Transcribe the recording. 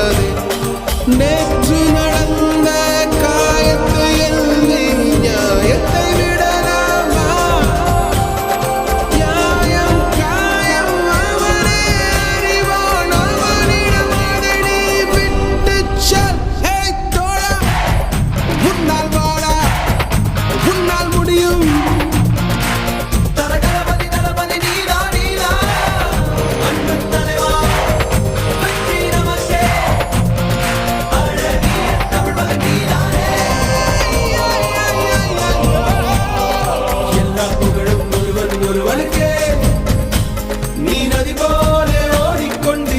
ఉండదు నే